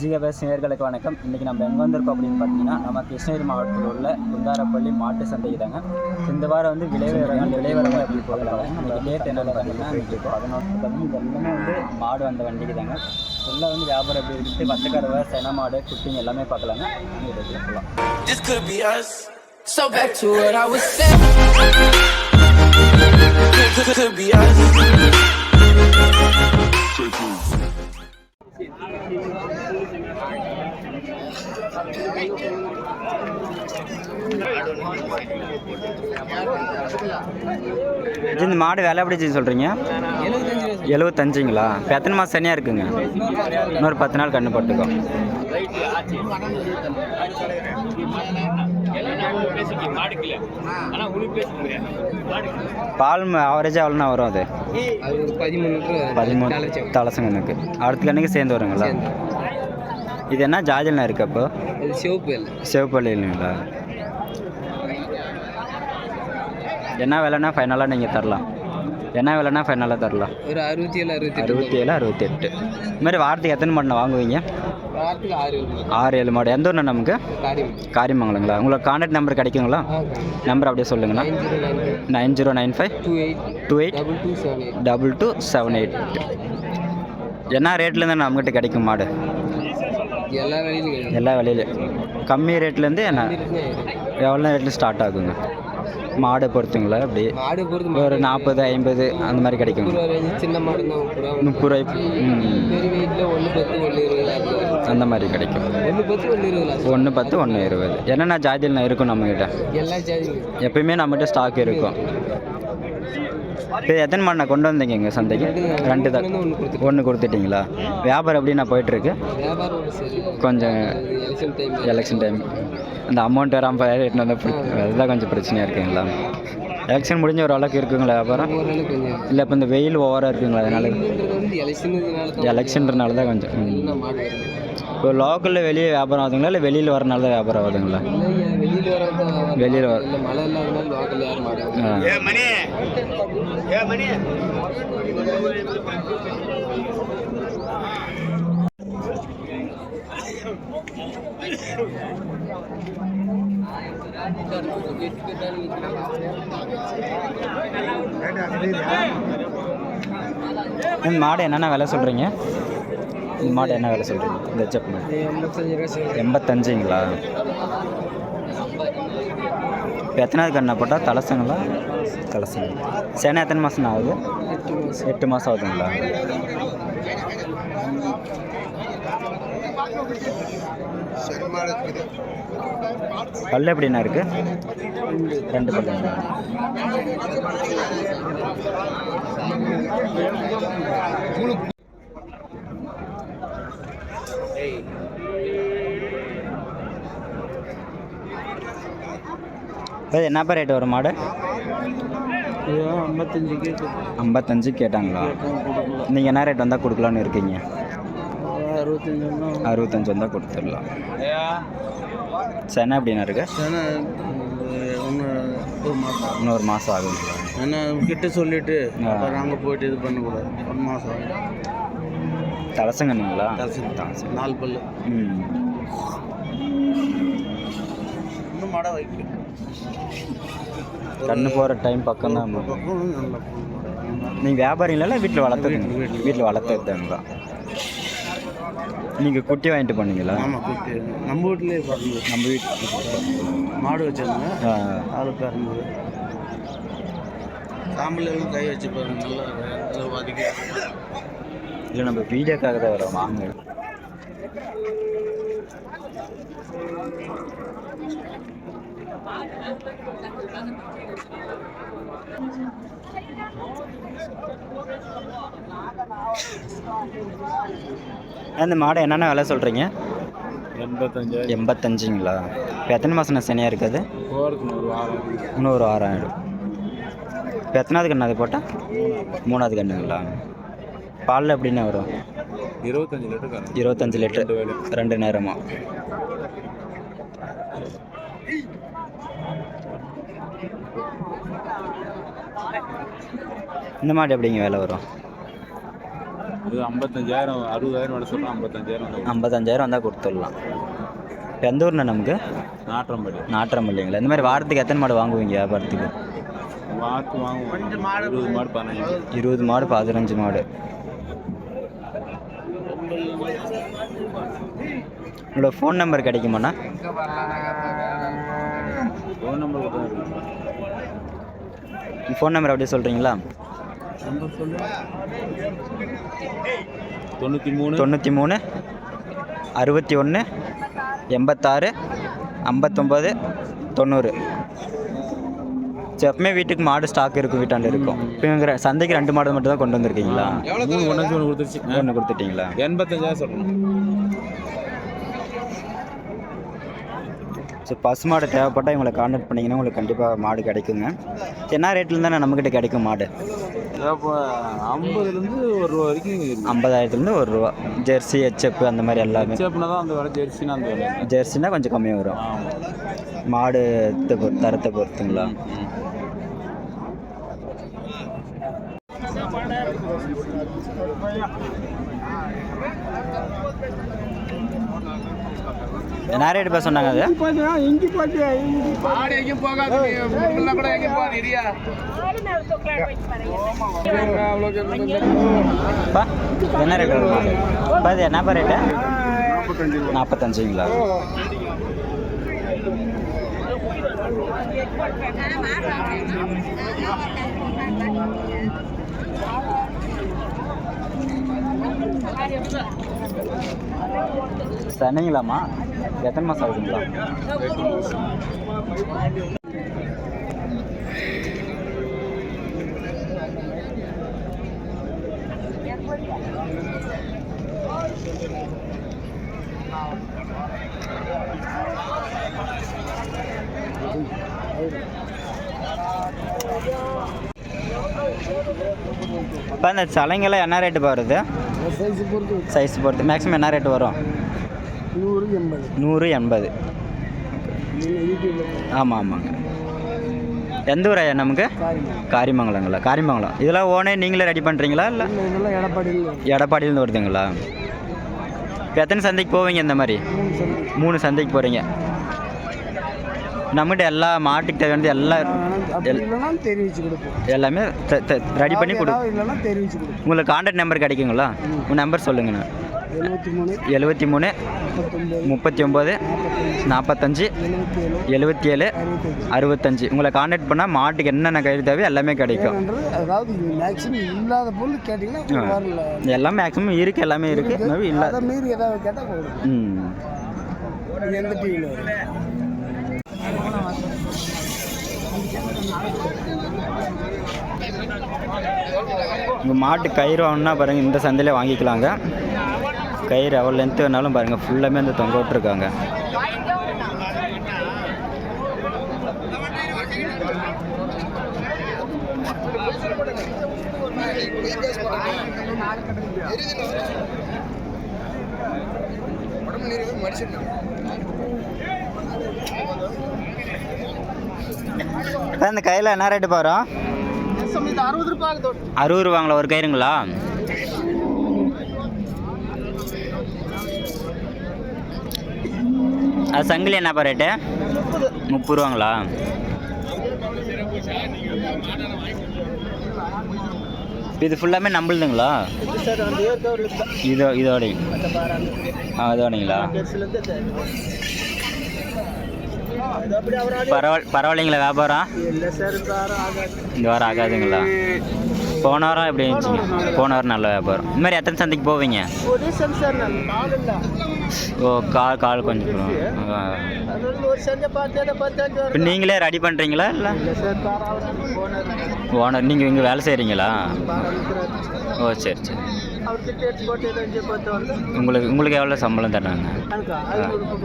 ஜிகபேஸ் நேர்களுக்கு வணக்கம். இன்றைக்கி நம்ம எங்கே வந்திருக்கோம் அப்படின்னு பார்த்தீங்கன்னா நம்ம கிருஷ்ணகிரி மாவட்டத்தில் உள்ள குந்தாரப்பள்ளி மாட்டு சந்தைக்கு தாங்க. இந்த வாரம் வந்து விளைவிறங்கள் விளைவிறங்கள் எப்படி போகலாம் நம்ம டேட் என்னன்னு பார்த்தீங்கன்னா இன்றைக்கி பதினொன்று பார்த்தீங்கன்னா எல்லாமே வந்து மாடு வந்த வண்டிக்கு தாங்க. ஃபுல்லாக வந்து வியாபாரம் எப்படி இருக்குது பச்சைக்கறவை சென மாடு குட்டிங்க எல்லாமே பார்க்கலாங்க. இதில் போகலாம் இந்த மாடு விலை எப்படி சொல்கிறீங்க எழுபத்தஞ்சுங்களா இப்போ எத்தனை மாதம் சனியாக இருக்குங்க? இன்னொரு பத்து நாள் கண்ணு போட்டுக்கோ. பால் ஆவரேஜாக எவ்வளோண்ணா வரும் அது? பதிமூணு. தலசங்கனுக்கு. அடுத்த கண்ணுக்கு சேர்ந்து வருங்களா? இது என்ன ஜாஜல்னா இருக்கு அப்போ? சிவப்பு இல்லை என்ன விலைன்னா ஃபைனலாக நீங்கள் தரலாம். என்ன விலைன்னா ஃபைனலாக தரலாம். ஒரு அறுபத்தி ஏழு அறுபத்தி அறுபத்தி ஏழு அறுபத்தெட்டு. இது மாதிரி வாரத்துக்கு எத்தனை மாடு வாங்குவீங்க? ஆறு ஆறு ஏழு மாடு. எந்த ஊர்ண்ணா நமக்கு? காரியம் காரியமங்கலங்களா உங்களுக்கு கான்டாக்ட் நம்பர் கிடைக்குங்களா? நம்பர் அப்படியே சொல்லுங்கண்ணா. Nine zero nine five. Two eight. Two eight. Double two seven eight. Double two seven eight. என்ன ரேட்லேருந்து நம்மகிட்ட கிடைக்கும் மாடு? எல்லா வேலையிலும் எல்லா விலையிலும். கம்மி ரேட்லேருந்து என்ன? எவ்வளோ ரேட்டில் ஸ்டார்ட் ஆகுங்க? மாடை பொறுத்துங்களா அப்படி. மாடு பொறுத்து ஒரு நாற்பது ஐம்பது அந்த மாதிரி ரேஞ்சு சின்ன மாடு முப்பது ரூபா முப்பது ரூபாய். அந்த மாதிரி கிடைக்கும். ஒன்று பத்து ஒன்று இருபது என்னென்ன ஜாதியில் இருக்கும் நம்மக்கிட்ட எல்லா ஜாதியும் எப்பயுமே நம்மகிட்ட ஸ்டாக் இருக்கும். இப்போ எத்தனை மாடு கொண்டு வந்தீங்க இங்கே சந்தைக்கு? ரெண்டு தான். ஒன்று கொடுத்துட்டு ஒன்று கொடுத்துட்டீங்களா? வியாபாரம் எப்படி நான் போயிட்டுருக்கு? கொஞ்சம் எலெக்ஷன் டைம் அந்த அமௌண்ட் வராமல் எட்டுன்னு வந்தால் அதுதான் கொஞ்சம் பிரச்சனையாக இருக்குங்களா? எலெக்ஷன் முடிஞ்ச ஒரு அளவுக்கு இருக்குங்களா வியாபாரம்? இல்லை இப்போ இந்த வெயில் ஓவராக இருக்குங்களா? அதனால எலெக்ஷன்றனால தான் கொஞ்சம் இப்போ லோக்கலில் வெளியே வியாபாரம் ஆகுதுங்களா? இல்லை வெளியில் வரனால தான் வியாபாரம் ஆகுதுங்களா? வெளியில் வர மாடு என்னென்ன விலை சொல்கிறீங்க மாடு என்ன விலை சொல்கிறீங்க இந்த செப் மாடு. எண்பத்தஞ்சுங்களா? இப்போ எத்தனாவது கண்ணை போட்டால் தலசங்களா? தலசங்க. சேனை எத்தனை மாதம் ஆகுது? எட்டு மாதம் எட்டு மாதம் ஆகுதுங்களா? பல்லு எப்படிண்ணா இருக்கு? ரெண்டு பல்லுங்களா? இப்போ என்னப்பா ரேட் வரும் மாடு? ஐம்பத்தஞ்சு கேட்டு. ஐம்பத்தஞ்சு கேட்டாங்களா? நீங்கள் என்ன ரேட் வந்தால் கொடுக்கலான்னு இருக்கீங்க? அறுபத்தஞ்சு அறுபத்தஞ்சு வந்தால் கொடுத்துடலாம். சென்னை எப்படிண்ணா இருக்கு? இன்னொரு மாதம் ஆகுங்களா ஏன்னா கிட்ட சொல்லிட்டு நாங்கள் போயிட்டு இது பண்ணக்கூடாது. ஒரு மாதம் தலசங்கண்ணுங்களா? தலசங்க. நாலு பல்லு. ம். இன்னும் மாடை வைக்க கண்ணு போகிற டைம் பக்கம் தான் நீங்கள் வியாபாரிங்களா வீட்டில் வளர்த்துறீங்க வீட்டில் வளர்த்துறதுங்களா நீங்கள் குட்டி வாங்கிட்டு பண்ணீங்களா ஆமாம் குட்டி. நம்ம வீட்லேயே பிறந்தது. நம்ம வீட்டு மாடு வச்சிருந்தேன். ஆளு பிறந்தது. சாம்பல் எல்லாம் கை வச்சு பாருங்க நல்லா வதக்கி இல்லை நம்ம வீடியோக்காக தான் வரோம். வாங்க. அந்த மாடை என்னென்ன விலை சொல்கிறீங்க எண்பத்தஞ்சு எண்பத்தஞ்சுங்களா? இப்போ எத்தனை மாதம் சனியாக இருக்குது? ஒரு வாரம் ஆகிடும் இப்போ எத்தனாவது கண்ணு அது போட்டால்? மூணாவது கண்ணுங்களா பாலில் எப்படிண்ணா வரும்? இருபத்தஞ்சு லிட்டர் இருபத்தஞ்சு லிட்டர். ரெண்டு நேரமா? இந்த மாடு எப்படிங்க வேலை வரும்? இது ஐம்பத்தஞ்சாயிரம் அறுபதாயிரம் விட சொல்கிறேன் ஐம்பத்தஞ்சாயிரம் ஐம்பத்தஞ்சாயிரம் வந்தால் கொடுத்துடலாம். இப்போ எந்த ஊர்ண்ணா நமக்கு? நாற்றம்படி நாற்றம் இல்லைங்களா இந்த மாதிரி வாரத்துக்கு எத்தனை மாடு வாங்குவீங்க வியாபாரத்துக்கு? மாட்டு வாங்குவோம். இருபது மாடு பதினஞ்சு. இருபது மாடு பதினஞ்சு மாடு. உங்களோட ஃபோன் நம்பர் கிடைக்குமாண்ணா? ஃபோன் நம்பர் ஃபோன் நம்பர் அப்படியே சொல்கிறீங்களா தொண்ணூற்றி மூணு. தொண்ணூற்றி மூணு அறுபத்தி ஒன்று எண்பத்தாறு ஐம்பத்தொம்போது தொண்ணூறு. சரி எப்பவுமே வீட்டுக்கு மாடு ஸ்டாக் இருக்கும் வீட்டாண்டு இருக்கும். இப்போ இவங்க சந்தைக்கு ரெண்டு மாடு மட்டும் தான் கொண்டு வந்திருக்கீங்களா? ஒன்று கொடுத்துருச்சு. ஒன்று கொடுத்துட்டீங்களா? எண்பத்தஞ்சாயிரம் சொல்கிறேன் ஸோ பசு மாடு தேவைப்பட்டால் இவங்களை கான்டாக்ட் பண்ணிங்கன்னா உங்களுக்கு கண்டிப்பாக மாடு கிடைக்குங்க. என்ன ரேட்டில் தானே நம்மக்கிட்ட கிடைக்கும் மாடு. ஐம்பதுலேருந்து ஒரு ரூபா வரைக்கும் ஐம்பதாயிரத்துலேருந்து ஒரு ரூபா. ஜெர்சி ஹெச்எப் அந்த மாதிரி எல்லாமே. தான் அந்த விலை ஜெர்சினா அந்த விலை. ஜெர்சினா கொஞ்சம் கம்மியாக வரும். மாடு தரத்தை பொறுத்துங்களா? என்ன ரேட் பேச சொன்னாங்க அது. பா என்ன ரேட் வருமா பா இது என்னப்பா ரேட்டு நாற்பத்தஞ்சுங்களா சனிங்களாம்மா எத்தனை மாதம் ஆகுதுங்களா இப்போ இந்த சலைங்கெல்லாம் என்ன ரேட்டு வருது? சைஸ் பொறுத்து. மேக்ஸிமம் என்ன ரேட்டு வரும்? நூறு எண்பது. நூறு எண்பது. ஆமாம் ஆமாங்க. எந்த ஊர் ஐயா நமக்கு? காரிமங்கலங்களா? காரிமங்கலம். இதெல்லாம் ஓனே நீங்களே ரெடி பண்ணுறீங்களா இல்லை? இதெல்லாம் எடப்பாடியில் எடப்பாடியிலேருந்து வருதுங்களா? இப்போ எத்தனை சந்தைக்கு போவீங்க இந்த மாதிரி? மூணு சந்தைக்கு. போகிறீங்க நம்மகிட்ட எல்லா மாட்டுக்கு தேவையானது எல்லா அப்படி இல்லைன்னா தெரிவிச்சு கொடுப்போம். எல்லாமே ரெடி பண்ணி கொடு ஏதாவது இல்லைன்னா தெரிவிச்சு கொடுப்போம். உங்களுக்கு கான்டாக்ட் நம்பர் கிடைக்குங்களா? உங்கள் நம்பர் சொல்லுங்கண்ணா. எழுபத்தி மூணு முப்பத்தி ஒம்பது நாற்பத்தஞ்சு எழுபத்தி ஏழு அறுபத்தஞ்சு. உங்களை கான்டாக்ட் பண்ணால் மாட்டுக்கு என்னென்ன கயிறு தேவையோ எல்லாமே கிடைக்கும். அதாவது மேக்ஸிமம் இல்லாத பொருள் கேட்டிங்கன்னா எல்லாம் மேக்ஸிமம் இருக்குது எல்லாமே இருக்குது மேபி இல்லை அதை மீறி ஏதாவது கேட்டால் ம். எந்த டிவியில் இங்கே உங்கள் மாட்டு கயிறு வாங்கினா பாருங்கள் இந்த சந்தையிலே வாங்கிக்கலாங்க. கயிறு எவ்வளோ லென்த்து வேணாலும் பாருங்கள் ஃபுல்லாமே அந்த தொங்க விட்டுருக்காங்க. மனுஷன் இந்த கையில் என்ன ரேட்டு போகிறோம் அறுபது ரூபாங்களா ஒரு கயிறுங்களா? அது சங்கிலி என்னப்பா ரேட்டு முப்பது ரூபாங்களா? இது ஃபுல்லாமே நம்மளுதுங்களா? இதோ இதோடைய ஆ இதோடைங்களா பரவாயில்ல பரவாயில்லைங்களா வியாபாரம்? இந்த வாரம் ஆகாதுங்களா? போன வாரம் எப்படி இருந்துச்சுங்க? போன வாரம் நல்ல வியாபாரம். இந்த மாதிரி எத்தனை சந்தைக்கு போவீங்க? ஓ கால் கால் கொஞ்சம் இப்போ நீங்களே ரெடி பண்ணுறீங்களா இல்லை? ஓனர் நீங்கள் இங்கே வேலை செய்கிறீங்களா ஓ சரி சரி. உங்களுக்கு உங்களுக்கு எவ்வளோ சம்பளம் தர்றாங்க?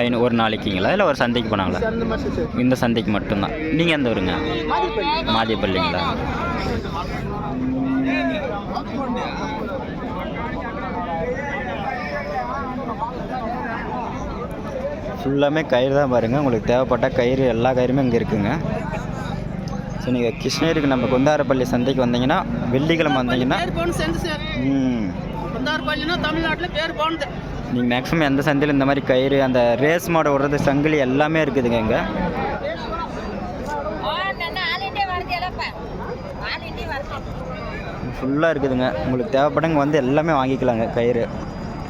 ஐநூறு ஒரு நாளைக்குங்களா? இல்லை ஒரு சந்தைக்கு போனாங்களா? இந்த சந்தைக்கு மட்டும்தான். நீங்கள் எந்த ஊருங்க? மாதியப்பள்ளிங்களா ஃபுல்லாமே கயிறு தான் பாருங்கள் உங்களுக்கு தேவைப்பட்ட கயிறு எல்லா கயிறுமே இங்கே இருக்குங்க. ஸோ நீங்கள் கிருஷ்ணகிரிக்கு நம்ம குந்தாரப்பள்ளி சந்தைக்கு வந்தீங்கன்னா வெள்ளிக்கிழமை வந்தீங்கன்னா தமிழ்நாட்டில் பேர் போனது. நீங்கள் மேக்ஸிமம் எந்த சந்தையில் இந்த மாதிரி கயிறு அந்த ரேஸ் மாடு விடுறது சங்கிலி எல்லாமே இருக்குதுங்க இங்கே. ஃபுல்லாக இருக்குதுங்க. உங்களுக்கு தேவைப்படுங்க வந்து எல்லாமே வாங்கிக்கலாங்க கயிறு.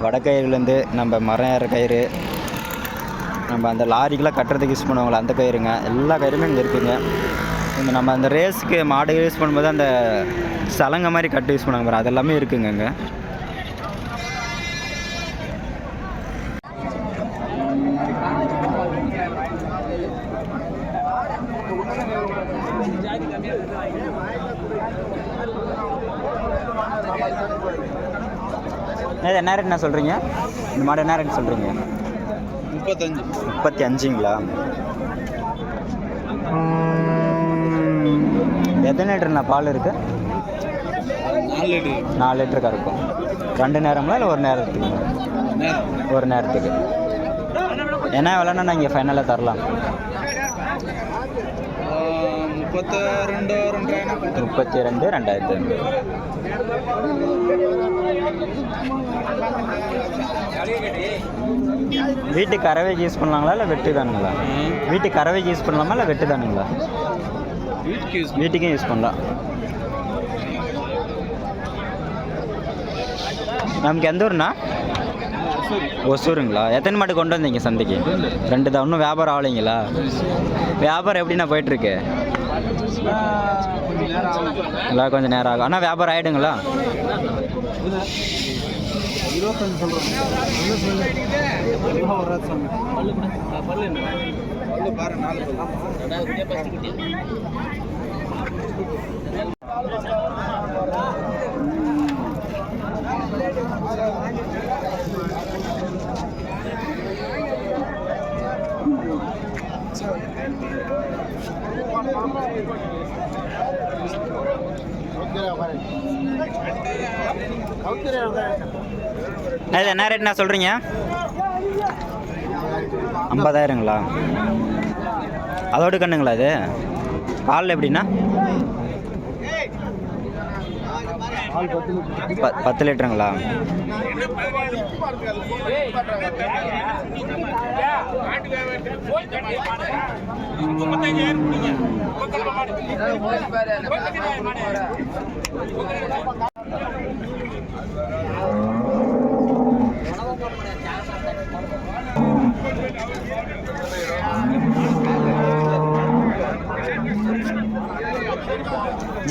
வடக்கயிறுலேருந்து நம்ம மரம் ஏற கயிறு நம்ம அந்த லாரிக்கெலாம் கட்டுறதுக்கு யூஸ் பண்ணுவாங்களே அந்த கயிறுங்க. எல்லா கயிறுமே இங்கே இருக்குங்க. இந்த நம்ம அந்த ரேஸுக்கு மாடு யூஸ் பண்ணும்போது அந்த சலங்கை மாதிரி கட்டு யூஸ் பண்ணுவாங்க பாரு, அது எல்லாமே இருக்குங்க இது என்ன ரேட் என்ன சொல்கிறீங்க இந்த மாடு என்ன ரேட் சொல்கிறீங்க முப்பத்தஞ்சு. முப்பத்தி அஞ்சுங்களா? எத்தனை லிட்டர்ண்ணா பால் இருக்குது நாலு லிட்டர் நாலு லிட்டருக்கா இருக்கும். ரெண்டு நேரங்களா இல்லை ஒரு நேரத்துக்கு? ஒரு நேரத்துக்கு. என்ன விலைன்னா நான் இங்கே ஃபைனலாக தரலாம்? முப்பத்தி ரெண்டு ரெண்டாயிரத்தி ரெண்டு வீட்டுக்கு கறவைக்கு யூஸ் பண்ணலாங்களா இல்லை வெட்டு தானுங்களா வீட்டுக்கு கறவைக்கு யூஸ் பண்ணலாமா இல்லை வெட்டு தானுங்களா வீட்டுக்கும் யூஸ் பண்ணலாம். நமக்கு எந்த ஊர்ண்ணா? ஒசூருங்களா? எத்தனை மாடு கொண்டு வந்தீங்க சந்தைக்கு? ரெண்டு. தான். இன்னும் வியாபாரம் ஆகலைங்களா? வியாபாரம் எப்படிண்ணா போயிட்டுருக்கு? எல்லாம் கொஞ்சம் நேரம் ஆகும். ஆனால் வியாபாரம் ஆகிடுங்களா இருபத்தஞ்சு சொல்கிறோம் வராது பாரு நாலு என்ன ரேட்ண்ணா சொல்கிறீங்க? ஐம்பதாயிரங்களா? அதோடு கண்ணுங்களா இது பால் எப்படின்னா பத்து லிட்டருங்களா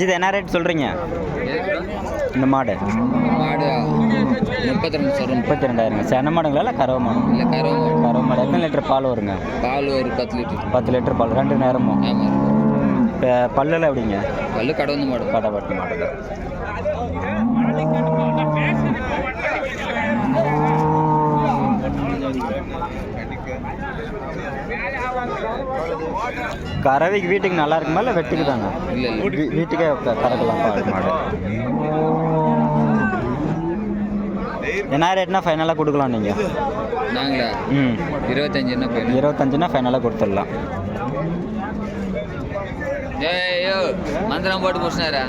இது என்ன ரேட் சொல்கிறீங்க இந்த மாடு. மாடு முப்பத்தி ரெண்டு சொல்கிறோம் முப்பத்தி ரெண்டாயிரங்க சென மாடுங்களா? இல்லை கறவை மாடு? இல்லை கறவை மாடு. கறவை மாடு. எத்தனை லிட்டர் பால் வருங்க? பால் ஒரு பத்து லிட்டர். பத்து லிட்டர் பால். ரெண்டு நேரமும். இப்போ பல்லில் எப்படிங்க? பல்லு கடவுந்த மாடு. பட்டப்பட்டு மாடு கறவைக்கு வீட்டுக்கு நல்லா இருக்குமா இல்லை வெட்டுக்கு தாங்க இல்லை வீட்டுக்கே கறக்கலாம் மாடு என்ன ரேட்னா ஃபைனலாக கொடுக்கலாம் நீங்கள் நாங்களா? ம். இருபத்தஞ்சு என்ன போயிடும்? இருபத்தஞ்சுனா ஃபைனலாக கொடுத்துடலாம். ஏய்யோ மந்திரம் போட்டு முடிச்சினாரா